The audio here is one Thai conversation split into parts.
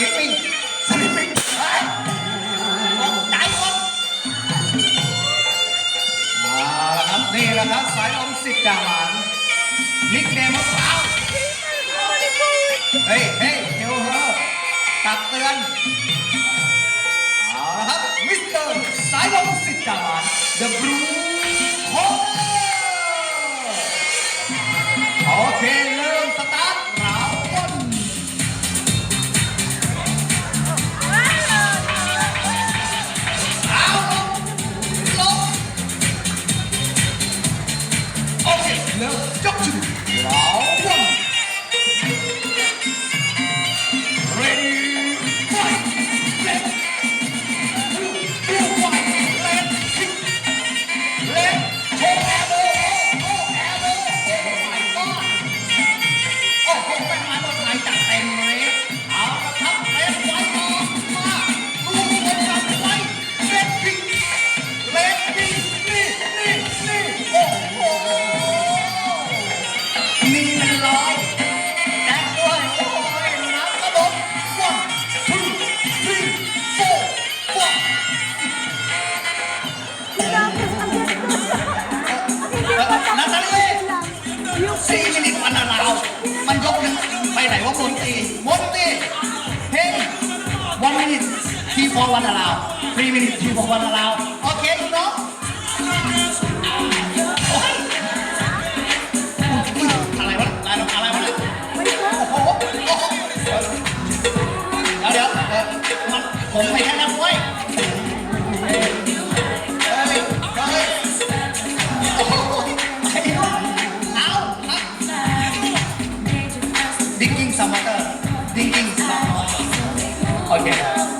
ลิปปิ้งสลิปปิ้งเฮ้กใจนมาแอาละครับนี่แหละครับสายลมสิบจากหานนิกเนมมะพร้าวเฮ้ยเฮ้ยเดี๋ฮ้ยตักเตือนเอาละครับมิสเตอร์สายลมสิบจากหาน The Blue Hole 아, 멈추는 กไปไหนว่ามนตรีมนตรีเฮ้ยวันนี้ทีฟอวันอาราวทรีมินททีฟอวันอาราวโอเคคุณน้องอะไรวะอะไรอะไรวะโอ้โหเดี๋ยวเดี๋ยวผมไปแค่นั้นเว้ย some other thinking about all your stuff. Okay.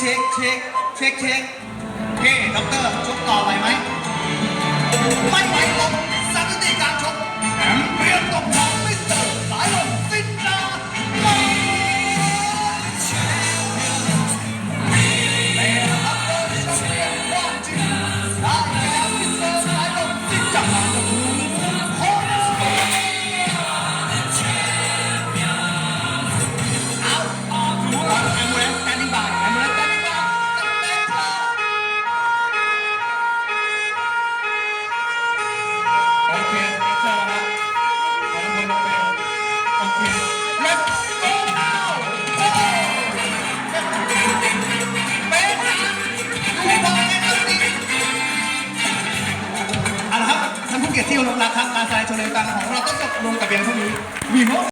เช็คเช็คเช็คเช็คเฮ้ด็อกเตอร์ชกต่อไหวไหมไม่ไหวลง ลมรักครับการแสดงโชว์เลตังของเราต้องจบลงกับเพียงเท่านี้วีโม